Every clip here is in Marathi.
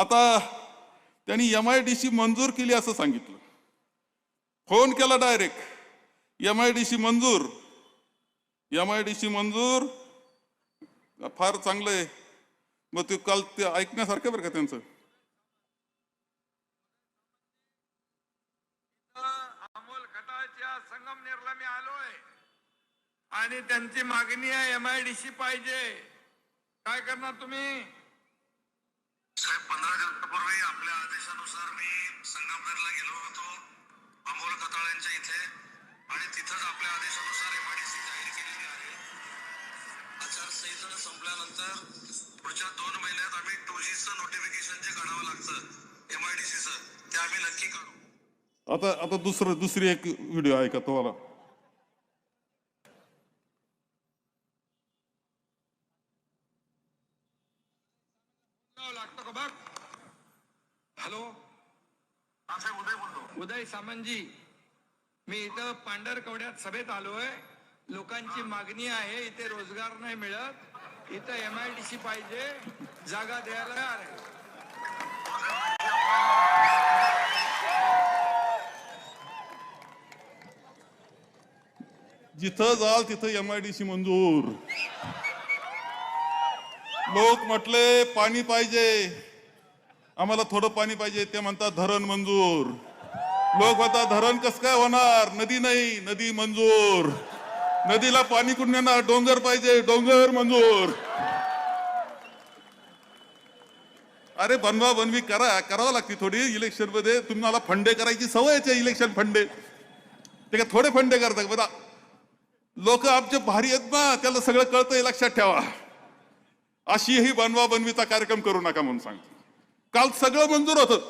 आता त्यांनी एम आय डी सी मंजूर केली असं सांगितलं. फोन केला direct. M I D C मंजूर. एम आय डी सी मंजूर. फार चांगलं आहे. मग ते काल ते ऐकण्यासारखं बरं का त्यांचं? अमोल संगमनेरला मी आलोय. आणि त्यांची मागणी आहे एम आय डी सी पाहिजे. काय करणार तुम्ही? आपल्या आदेशानुसार मी संगमनेरला गेलो होतो अमोल खताळ्यांच्या इथे. आणि तिथंच आपल्या आदेशानुसार एमआयडीसी जाहीर केलेली आहे. आचारसंहिता संपल्यानंतर पुढच्या दोन महिन्यात आम्ही टू चं नोटिफिकेशन जे काढावं लागतं एमआयडीसीचं ते आम्ही नक्की करू आता आता दुसरं दुसरी एक व्हिडिओ आहे का तुम्हाला? लागतं का बघ? हॅलो? उदय बोलतो. उदय सामंतजी मी इथं पांढरकवड्यात सभेत आलोय. लोकांची मागणी आहे इथे रोजगार नाही मिळत. इथं एमआयडीसी पाहिजे जागा द्यायला तयार आहे. जिथं जाल तिथं एम आय डी सी मंजूर. लोक म्हटले पाणी पाहिजे. आम्हाला थोडं पाणी पाहिजे. ते म्हणतात धरण मंजूर. लोक म्हणतात धरण कस काय होणार? नदी नाही नदी मंजूर. नदीला पाणी कुठून येणार? डोंगर पाहिजे. डोंगर मंजूर. अरे बनवा बनवी करा करावं लागते थोडी इलेक्शनमध्ये. तुम्हाला फंडे करायची सवयच आहे इलेक्शन फंडे. ते का थोडे फंडे करतात. बघा लोक आमचे भारी आहेत ना त्याला सगळं कळतंय लक्षात ठेवा. अशी ही बनवा बनवीचा कार्यक्रम करू नका म्हणून सांगतो. काल सगळं मंजूर होत.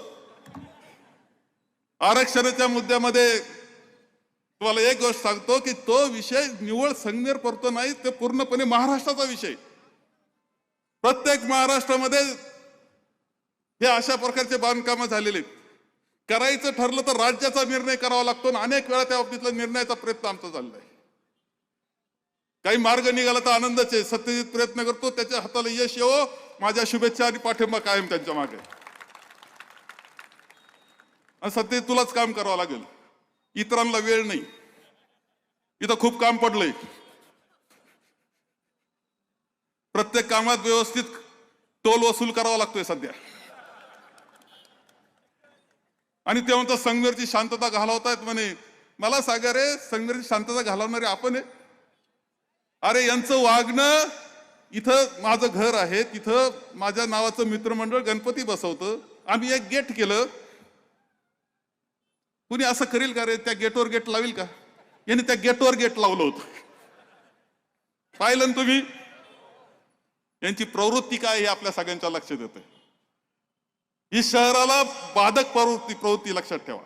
आरक्षणाच्या मुद्द्यामध्ये तुम्हाला एक गोष्ट सांगतो की तो विषय निवळ संगमेर पडतो नाही ते पूर्णपणे महाराष्ट्राचा विषय. प्रत्येक महाराष्ट्रामध्ये हे अशा प्रकारचे बांधकामं झालेले करायचं ठरलं तर राज्याचा निर्णय करावा लागतो आणि अनेक वेळा त्या बाबतीतला निर्णयाचा प्रयत्न आमचा चाललाय आहे. काही मार्ग निघाला तर आनंदाचे सत्यजित प्रयत्न करतो त्याच्या हाताला यश येवो. माझ्या शुभेच्छा आणि पाठिंबा कायम त्यांच्या मागे. आणि तुलाच काम करावं लागेल. इतरांना वेळ नाही. इथं खूप काम पडलंय. प्रत्येक कामात व्यवस्थित टोल वसूल करावा लागतोय सध्या. आणि ते म्हणतात संगमेरची शांतता घालवतायत म्हणे. मला सांगा रे संगमेरची शांतता घालवणारे आपण आहे अरे यांचं वागणं इथं माझं घर आहे तिथं माझ्या नावाचं मित्रमंडळ गणपती बसवतं. आम्ही एक गेट केलं. कुणी असं करेल का रे? त्या गेटवर गेट लावेल का? यांनी त्या गेटवर गेट लावलं होतं. पाहिलं ना तुम्ही? यांची प्रवृत्ती काय हे आपल्या सगळ्यांच्या लक्षात येते ही शहराला बाधक प्रवृत्ती प्रवृत्ती लक्षात ठेवा.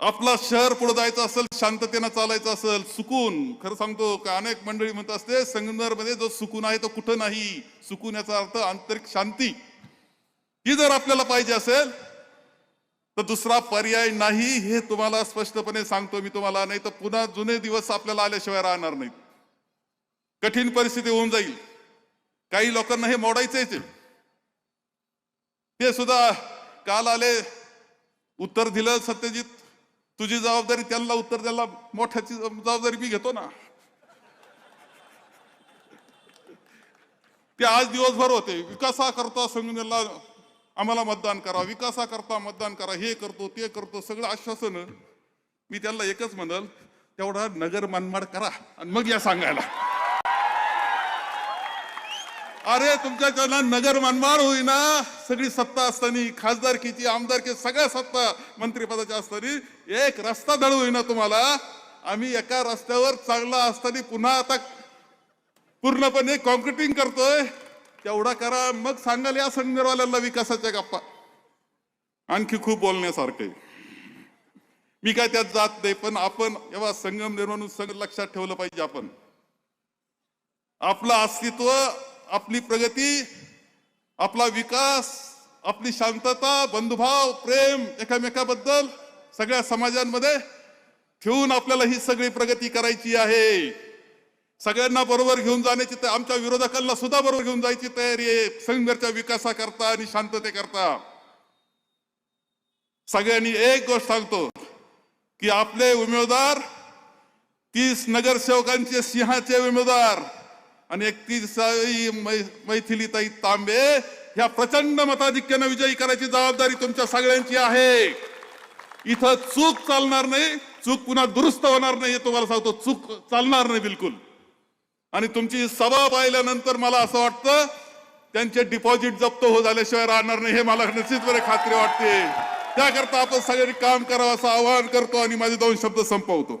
आपला शहर पुढे जायचं असेल शांततेनं चालायचं असेल सुकून. खरं सांगतो का अनेक मंडळी म्हणत असते संगमनेरमध्ये जो सुकून आहे तो कुठं नाही. सुकून याचा अर्थ आंतरिक शांती. ही जर आपल्याला पाहिजे असेल तर दुसरा पर्याय नाही हे तुम्हाला स्पष्टपणे सांगतो मी तुम्हाला. नाही तर पुन्हा जुने दिवस आपल्याला आल्याशिवाय राहणार नाहीत. कठीण परिस्थिती होऊन जाईल. काही लोकांना हे मोडायचंच आहे ते सुद्धा काल आले उत्तर दिलं सत्यजित. तुझी जबाबदारी त्यांना उत्तर द्यायला मोठ्याची जबाबदारी मी घेतो ना. ते आज दिवसभर होते. विकासा करता संगमेरला आम्हाला मतदान करा. विकासा करता मतदान करा. हे करतो ते करतो. सगळं आश्वासन मी त्यांना एकच म्हणल तेवढा नगर मनमाड करा आणि मग या सांगायला. अरे तुमच्या त्यांना नगर मनमाड होईना. सगळी सत्ता असताना खासदारकीची आमदारकी सगळ्या सत्ता मंत्रिपदाच्या असताना एक रस्ता दळ होईना तुम्हाला. आम्ही एका रस्त्यावर चांगला असताना पुन्हा आता पूर्णपणे कॉन्क्रिटिंग करतोय. तेवढा करा. मग सांगाल या संदर्भाला विकासाच्या गप्पा. आणखी खूप बोलण्यासारखं मी काय त्यात जात नाही पण आपण एव्हा संगम निर्माण सगळं लक्षात ठेवलं पाहिजे आपण. आपलं अस्तित्व आपली प्रगती आपला विकास आपली शांतता बंधुभाव प्रेम एकामेकाबद्दल सगळ्या समाजांमध्ये ठेवून आपल्याला ही सगळी प्रगती करायची आहे. सगळ्यांना बरोबर घेऊन जाण्याची तर आमच्या विरोधकांना सुद्धा बरोबर घेऊन जायची तयारी आहे. संघर्षाच्या विकासाकरता आणि शांततेकरता सगळ्यांनी एक गोष्ट सांगतो की आपले उमेदवार तीस नगरसेवकांचे सिंहाचे उमेदवार आणि एकतीसाई मैथिलीताई तांबे ह्या प्रचंड मताधिक्यानं विजयी करायची जबाबदारी तुमच्या सगळ्यांची आहे. इथं चूक चालणार नाही चूक पुन्हा दुरुस्त होणार नाही हे तुम्हाला सांगतो चूक चालणार नाही बिलकुल. आणि तुमची सभा पाहिल्यानंतर मला असं वाटतं त्यांचे डिपॉझिट जप्त हो झाल्याशिवाय राहणार नाही हे मला निश्चितपणे खात्री वाटते. त्याकरता आपण सगळ्यांनी काम करावं असं आवाहन करतो आणि माझे दोन शब्द संपवतो.